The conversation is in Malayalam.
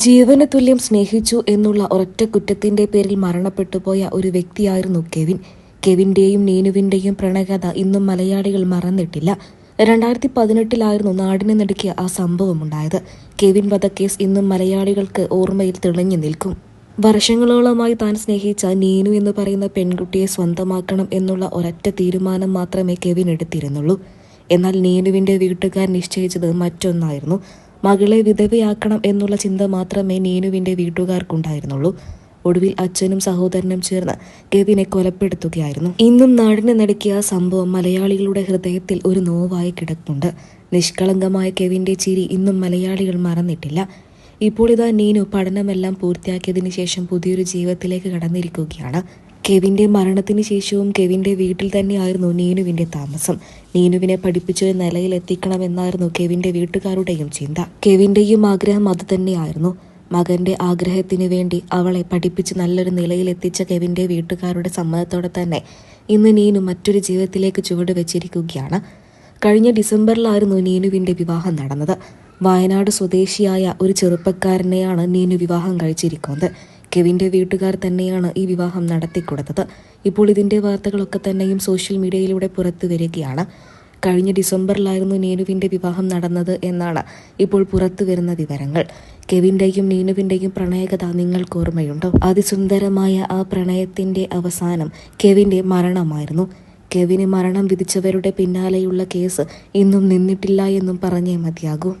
ജീവന് തുല്യം സ്നേഹിച്ചു എന്നുള്ള ഒരൊറ്റ കുറ്റത്തിന്റെ പേരിൽ മരണപ്പെട്ടുപോയ ഒരു വ്യക്തിയായിരുന്നു കെവിൻ. കെവിന്റെയും നീനുവിന്റെയും പ്രണയകഥ ഇന്നും മലയാളികൾ മറന്നിട്ടില്ല. രണ്ടായിരത്തി പതിനെട്ടിലായിരുന്നു നാടിനെ നടുക്കിയ ആ സംഭവം സംഭവമുണ്ടായത്. കെവിൻ വധക്കേസ് ഇന്നും മലയാളികൾക്ക് ഓർമ്മയിൽ തിളങ്ങി നിൽക്കും. വർഷങ്ങളോളമായി താൻ സ്നേഹിച്ച നീനു എന്ന് പറയുന്ന പെൺകുട്ടിയെ സ്വന്തമാക്കണം എന്നുള്ള ഒരൊറ്റ തീരുമാനം മാത്രമേ കെവിൻ എടുത്തിരുന്നുള്ളൂ. എന്നാൽ നീനുവിന്റെ വീട്ടുകാർ നിശ്ചയിച്ചത് മറ്റൊന്നായിരുന്നു. മകളെ വിധവയാക്കണം എന്നുള്ള ചിന്ത മാത്രമേ നീനുവിന്റെ വീട്ടുകാർക്കുണ്ടായിരുന്നുള്ളൂ. ഒടുവിൽ അച്ഛനും സഹോദരനും ചേർന്ന് കെവിനെ കൊലപ്പെടുത്തുകയായിരുന്നു. ഇന്നും നാടിനെ നടുക്കിയ സംഭവം മലയാളികളുടെ ഹൃദയത്തിൽ ഒരു നോവായി കിടക്കുന്നുണ്ട് നിഷ്കളങ്കമായ കെവിന്റെ ചിരി ഇന്നും മലയാളികൾ മറന്നിട്ടില്ല. ഇപ്പോൾ ഇതാ നീനു പഠനമെല്ലാം പൂർത്തിയാക്കിയതിനു ശേഷം പുതിയൊരു ജീവിതത്തിലേക്ക് കടന്നിരിക്കുകയാണ്. കെവിന്റെ മരണത്തിന് ശേഷവും കെവിന്റെ വീട്ടിൽ തന്നെയായിരുന്നു നീനുവിന്റെ താമസം. നീനുവിനെ പഠിപ്പിച്ച നിലയിൽ എത്തിക്കണമെന്നായിരുന്നു കെവിന്റെ വീട്ടുകാരുടെയും ചിന്ത. കെവിന്റെയും ആഗ്രഹം അത് തന്നെയായിരുന്നു. മകന്റെ ആഗ്രഹത്തിന് വേണ്ടി അവളെ പഠിപ്പിച്ച് നല്ലൊരു നിലയിൽ എത്തിച്ച കെവിന്റെ വീട്ടുകാരുടെ സമ്മതത്തോടെ തന്നെ ഇന്ന് നീനു മറ്റൊരു ജീവിതത്തിലേക്ക് ചുവട് വെച്ചിരിക്കുകയാണ്. കഴിഞ്ഞ ഡിസംബറിലായിരുന്നു നീനുവിന്റെ വിവാഹം നടന്നത്. വയനാട് സ്വദേശിയായ ഒരു ചെറുപ്പക്കാരനെയാണ് നീനു വിവാഹം കഴിച്ചിരിക്കുന്നത്. കെവിന്റെ വീട്ടുകാർ തന്നെയാണ് ഈ വിവാഹം നടത്തിക്കൊടുത്തത്. ഇപ്പോൾ ഇതിന്റെ വാർത്തകളൊക്കെ തന്നെയും സോഷ്യൽ മീഡിയയിലൂടെ പുറത്തു വരികയാണ്. കഴിഞ്ഞ ഡിസംബറിലായിരുന്നു നീനുവിന്റെ വിവാഹം നടന്നത് എന്നാണ് ഇപ്പോൾ പുറത്തു വരുന്ന വിവരങ്ങൾ. കെവിന്റെയും നീനുവിന്റെയും പ്രണയകഥ നിങ്ങൾക്ക് ഓർമ്മയുണ്ടോ? അതിസുന്ദരമായ ആ പ്രണയത്തിന്റെ അവസാനം കെവിന്റെ മരണമായിരുന്നു. കെവിന് മരണം വിധിച്ചവരുടെ പിന്നാലെയുള്ള കേസ് ഇന്നും നിന്നിട്ടില്ല എന്നും പറഞ്ഞേ മതിയാകൂ.